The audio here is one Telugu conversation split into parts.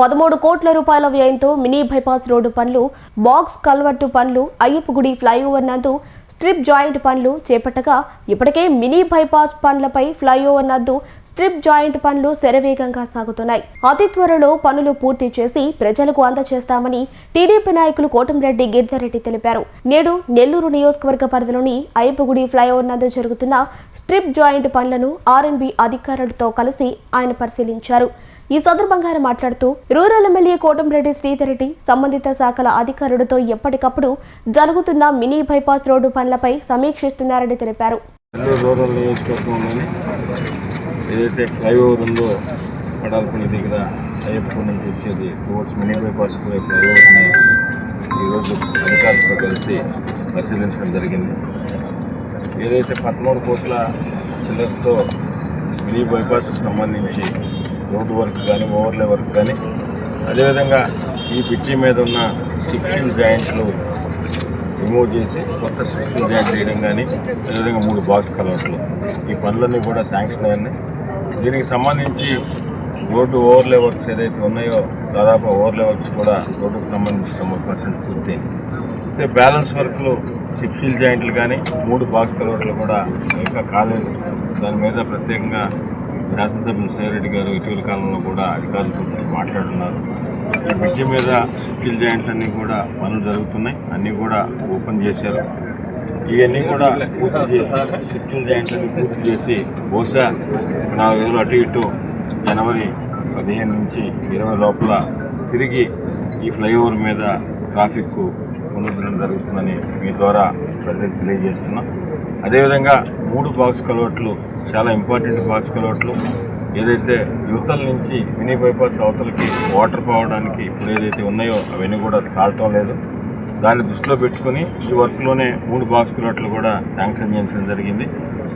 పదమూడు కోట్ల రూపాయల వ్యయంతో మినీ బైపాస్ రోడ్డు పనులు బాక్స్ కల్వర్టు పనులు అయ్యప్పగుడి ఫ్లైఓవర్ నందు స్ట్రిప్ జాయింట్ పనులు చేపట్టగా ఇప్పటికే మినీ బైపాస్ పనులపై ఫ్లైఓవర్ నందు స్ట్రిప్ జాయింట్ పనులు శరవేగంగా సాగుతున్నాయి. అతి త్వరలో పనులు పూర్తి చేసి ప్రజలకు అందజేస్తామని టీడీపీ నాయకులు కోటంరెడ్డి గిరిధరెడ్డి తెలిపారు. నేడు నెల్లూరు నియోజకవర్గ పరిధిలోని అయ్యప్పగుడి ఫ్లైఓవర్ నందు జరుగుతున్న స్ట్రిప్ జాయింట్ పనులను ఆర్ఎన్బి అధికారులతో కలిసి ఆయన పరిశీలించారు. ఈ సందర్భంగా ఆయన మాట్లాడుతూ రూరల్ ఎమ్మెల్యే కోటంరెడ్డి శ్రీధరెడ్డి సంబంధిత శాఖల అధికారులతో ఎప్పటికప్పుడు జరుగుతున్న మినీ బైపాస్ రోడ్డు పనులపై సమీక్షిస్తున్నారని తెలిపారు. రూరల్ నియోజకవర్గంలోని ఏదైతే ఫ్లైఓవర్ ఉందో పడాలపల్లి దగ్గర అయ్యప్ప నుంచి వచ్చేది టువర్డ్స్ మినీ బైపాస్ ఫ్లైఓవర్ని ఈరోజు అధికారులతో కలిసి పరిశీలించడం జరిగింది. ఏదైతే పదమూడు కోట్ల చిల్లరతో మినీ బైపాస్కి సంబంధించి రోడ్డు వర్క్ కానీ ఓవర్లే వర్క్ కానీ అదేవిధంగా ఈ పిచ్చి మీద ఉన్న సిక్షన్ జాయింట్లు రిమూవ్ చేసి కొత్త స్ట్రక్చర్ జాయింట్ చేయడం కానీ అదేవిధంగా మూడు బాక్స్ కలర్స్లు ఈ పనులన్నీ కూడా శాంక్షన్ అయ్యాయి. దీనికి సంబంధించి రోడ్డు ఓవర్లే వర్క్స్ ఏదైతే ఉన్నాయో దాదాపు ఓవర్లే వర్క్స్ కూడా రోడ్డుకు సంబంధించి తొంభై పర్సెంట్ పూర్తయింది. అయితే బ్యాలెన్స్ వర్క్లు సిక్స్టీల్ జాయింట్లు కానీ మూడు బాక్స్ కలర్లు కూడా ఇంకా కాలేదు. దాని మీద ప్రత్యేకంగా శాసనసభ్యులు సైరెడ్డి గారు ఇటీవల కాలంలో కూడా అధికారులతో కూర్చొని మాట్లాడుతున్నారు ఈ బ్రిడ్జి మీద సిక్స్టీల్ జాయింట్స్ అన్నీ కూడా పనులు జరుగుతున్నాయి. అన్నీ కూడా ఓపెన్ చేశారు. ఇవన్నీ కూడా పూర్తి చేసి సిక్స్టీల్ జాయింట్స్ అన్ని పూర్తి చేసి బహుశా నాలుగు రోజులు అటు ఇటు జనవరి పదిహేను నుంచి ఇరవై లోపల తిరిగి ఈ ఫ్లైఓవర్ మీద ట్రాఫిక్ పునరుద్ధరణ జరుగుతుందని మీ ద్వారా ప్రజలకు తెలియజేస్తున్నాం. అదేవిధంగా మూడు బాక్స్ కలవట్లు చాలా ఇంపార్టెంట్ బాక్స్ కలవట్లు. ఏదైతే యువతల నుంచి మినీ బైపాస్ అవతలకి వాటర్ పోవడానికి ఇప్పుడు ఏదైతే ఉన్నాయో అవన్నీ కూడా చాలటం లేదు. దాన్ని దృష్టిలో పెట్టుకుని ఈ వర్క్లోనే మూడు బాక్స్ కిలోట్లు కూడా శాంక్షన్ చేయించడం జరిగింది.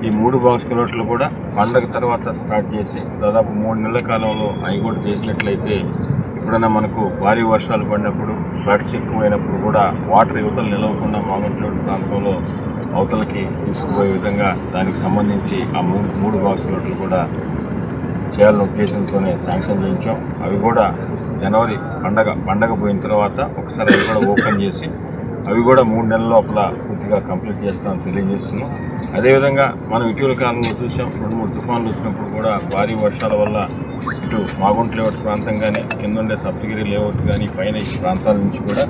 ఈ మూడు బాక్స్ కిలోట్లు కూడా పండగ తర్వాత స్టార్ట్ చేసి దాదాపు మూడు నెలల కాలంలో అవి కూడా చేసినట్లయితే ఎప్పుడైనా మనకు భారీ వర్షాలు పడినప్పుడు ఫ్లడ్స్ ఎక్కువైనప్పుడు కూడా వాటర్ యువతలు నిలవకుండా మామూలు ప్రాంతంలో అవతలకి తీసుకుపోయే విధంగా దానికి సంబంధించి ఆ మూడు మూడు బాక్స్ కూడా చేయాలని ఉద్దేశంతోనే శాంక్షన్ చేయించాం. అవి కూడా జనవరి పండగ పండగ పోయిన తర్వాత ఒకసారి అవి కూడా ఓపెన్ చేసి అవి కూడా మూడు నెలల లోపల పూర్తిగా కంప్లీట్ చేస్తామని తెలియజేస్తున్నాం. అదేవిధంగా మనం ఇటీవల కాలంలో చూసాం రెండు మూడు తుఫాన్లు వచ్చినప్పుడు కూడా భారీ వర్షాల వల్ల ఇటు మాగుంట లేఅవుట్ ప్రాంతం కానీ కింద ఉండే సప్తగిరి లేఅవుట్ కానీ పైన ఈ ప్రాంతాల నుంచి కూడా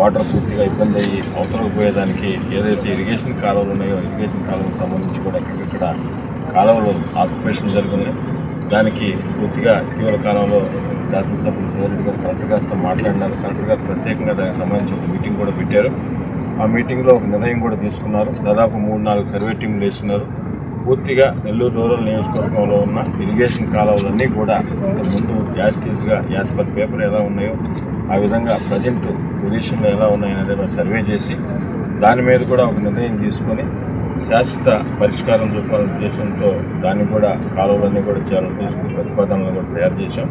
వాటర్ పూర్తిగా ఇబ్బంది అయ్యి అవతలకు పోయేదానికి ఏదైతే ఇరిగేషన్ కాలువలు ఉన్నాయో ఇరిగేషన్ కాలువలకు సంబంధించి కూడా ఎక్కడిక్కడ కాలువలు ఆక్యుపేషన్ జరుగుతున్నాయి దానికి పూర్తిగా ఇటీవల కాలంలో శాసనసభ్యులు సోదరుడు గారు కలెక్టర్ గారితో మాట్లాడినారు. కలెక్టర్ గారు ప్రత్యేకంగా దానికి సంబంధించి ఒక మీటింగ్ కూడా పెట్టారు. ఆ మీటింగ్లో ఒక నిర్ణయం కూడా తీసుకున్నారు. దాదాపు మూడు నాలుగు సర్వే టీంలు వేస్తున్నారు. పూర్తిగా నెల్లూరు రూరల్ నియోజకవర్గంలో ఉన్న ఇరిగేషన్ కాలువలన్నీ కూడా ముందు యాస్టీస్గా యాజ్ పర్ పేపర్ ఎలా ఉన్నాయో ఆ విధంగా ప్రజెంట్ పొజిషన్లో ఎలా ఉన్నాయనేది ఒక సర్వే చేసి దాని మీద కూడా ఒక నిర్ణయం తీసుకొని శాశ్వత పరిష్కారం చూపాలనే ఉద్దేశంతో దాన్ని కూడా కాలువలన్నీ కూడా చేయాలని ఉద్దేశంతో ప్రతిపాదనలు కూడా తయారు చేశాం.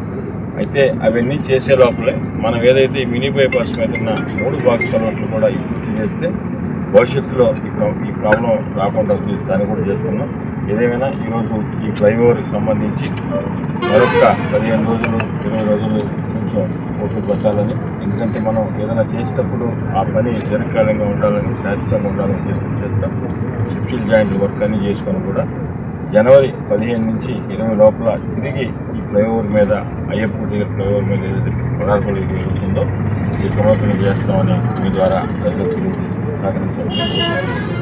అయితే అవన్నీ చేసే లోపలే మనం ఏదైతే ఈ మినీ బైపాస్ మీద ఉన్న మూడు బాక్స్ కలవట్లు కూడా ఈ పూర్తి చేస్తే భవిష్యత్తులో ఈ ఈ ప్రాబ్లం రాకుండా దాన్ని కూడా చేస్తున్నాం. ఏదేమైనా ఈరోజు ఈ ఫ్లైఓవర్కి సంబంధించి మరొక పదిహేను రోజులు ఇరవై రోజులు కొంచెం ఓపిక పట్టాలని. ఎందుకంటే మనం ఏదైనా చేసేటప్పుడు ఆ పని దీర్ఘకాలంగా ఉండాలని శాశ్వతంగా ఉండాలని ఉద్దేశం చేస్తాం. షిఫ్టిల్ జాయింట్ వర్క్ అన్ని చేసుకొని కూడా జనవరి పదిహేను నుంచి ఇరవై లోపల తిరిగి ఈ ఫ్లైఓవర్ మీద అయ్యప్ప ఫ్లైఓవర్ మీద ఏదైతే పదార్థాలు జరుగుతుందో ఈ పునరుద్ధరణ చేస్తామని మీ ద్వారా ప్రజలకు తెలియజేస్తూ